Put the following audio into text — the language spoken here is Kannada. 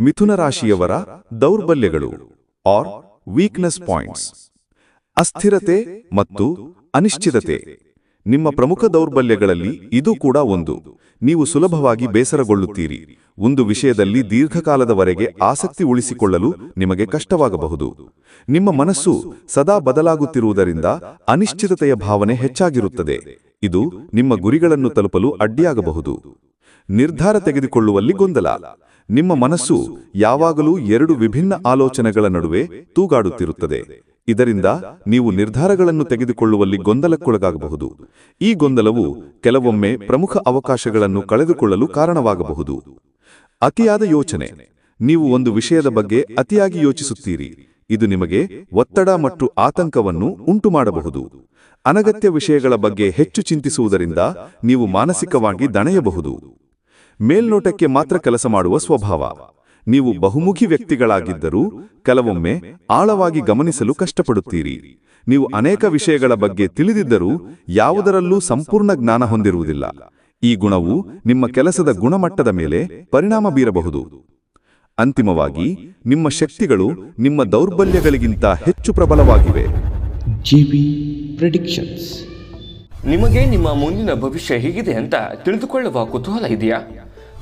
ಮಿಥುನ ರಾಶಿಯವರ ದೌರ್ಬಲ್ಯಗಳು ಆರ್ ವೀಕ್ನೆಸ್ ಪಾಯಿಂಟ್ಸ್ ಅಸ್ಥಿರತೆ ಮತ್ತು ಅನಿಶ್ಚಿತತೆ. ನಿಮ್ಮ ಪ್ರಮುಖ ದೌರ್ಬಲ್ಯಗಳಲ್ಲಿ ಇದು ಕೂಡ ಒಂದು. ನೀವು ಸುಲಭವಾಗಿ ಬೇಸರಗೊಳ್ಳುತ್ತೀರಿ. ಒಂದು ವಿಷಯದಲ್ಲಿ ದೀರ್ಘಕಾಲದವರೆಗೆ ಆಸಕ್ತಿ ಉಳಿಸಿಕೊಳ್ಳಲು ನಿಮಗೆ ಕಷ್ಟವಾಗಬಹುದು. ನಿಮ್ಮ ಮನಸ್ಸು ಸದಾ ಬದಲಾಗುತ್ತಿರುವುದರಿಂದ ಅನಿಶ್ಚಿತತೆಯ ಭಾವನೆ ಹೆಚ್ಚಾಗಿರುತ್ತದೆ. ಇದು ನಿಮ್ಮ ಗುರಿಗಳನ್ನು ತಲುಪಲು ಅಡ್ಡಿಯಾಗಬಹುದು. ನಿರ್ಧಾರ ತೆಗೆದುಕೊಳ್ಳುವಲ್ಲಿ ಗೊಂದಲ. ನಿಮ್ಮ ಮನಸ್ಸು ಯಾವಾಗಲೂ ಎರಡು ವಿಭಿನ್ನ ಆಲೋಚನೆಗಳ ನಡುವೆ ತೂಗಾಡುತ್ತಿರುತ್ತದೆ. ಇದರಿಂದ ನೀವು ನಿರ್ಧಾರಗಳನ್ನು ತೆಗೆದುಕೊಳ್ಳುವಲ್ಲಿ ಗೊಂದಲಕ್ಕೊಳಗಾಗಬಹುದು. ಈ ಗೊಂದಲವು ಕೆಲವೊಮ್ಮೆ ಪ್ರಮುಖ ಅವಕಾಶಗಳನ್ನು ಕಳೆದುಕೊಳ್ಳಲು ಕಾರಣವಾಗಬಹುದು. ಅತಿಯಾದ ಯೋಚನೆ. ನೀವು ಒಂದು ವಿಷಯದ ಬಗ್ಗೆ ಅತಿಯಾಗಿ ಯೋಚಿಸುತ್ತೀರಿ. ಇದು ನಿಮಗೆ ಒತ್ತಡ ಮತ್ತು ಆತಂಕವನ್ನು ಉಂಟುಮಾಡಬಹುದು. ಅನಗತ್ಯ ವಿಷಯಗಳ ಬಗ್ಗೆ ಹೆಚ್ಚು ಚಿಂತಿಸುವುದರಿಂದ ನೀವು ಮಾನಸಿಕವಾಗಿ ದಣೆಯಬಹುದು. ಮೇಲ್ನೋಟಕ್ಕೆ ಮಾತ್ರ ಕೆಲಸ ಮಾಡುವ ಸ್ವಭಾವ. ನೀವು ಬಹುಮುಖಿ ವ್ಯಕ್ತಿಗಳಾಗಿದ್ದರೂ ಕೆಲವೊಮ್ಮೆ ಆಳವಾಗಿ ಗಮನಿಸಲು ಕಷ್ಟಪಡುತ್ತೀರಿ. ನೀವು ಅನೇಕ ವಿಷಯಗಳ ಬಗ್ಗೆ ತಿಳಿದಿದ್ದರೂ ಯಾವುದರಲ್ಲೂ ಸಂಪೂರ್ಣ ಜ್ಞಾನ ಹೊಂದಿರುವುದಿಲ್ಲ. ಈ ಗುಣವು ನಿಮ್ಮ ಕೆಲಸದ ಗುಣಮಟ್ಟದ ಮೇಲೆ ಪರಿಣಾಮ ಬೀರಬಹುದು. ಅಂತಿಮವಾಗಿ ನಿಮ್ಮ ಶಕ್ತಿಗಳು ನಿಮ್ಮ ದೌರ್ಬಲ್ಯಗಳಿಗಿಂತ ಹೆಚ್ಚು ಪ್ರಬಲವಾಗಿವೆ. ನಿಮಗೆ ನಿಮ್ಮ ಮುಂದಿನ ಭವಿಷ್ಯ ಹೇಗಿದೆ ಅಂತ ತಿಳಿದುಕೊಳ್ಳುವ ಕುತೂಹಲ ಇದೆಯಾ?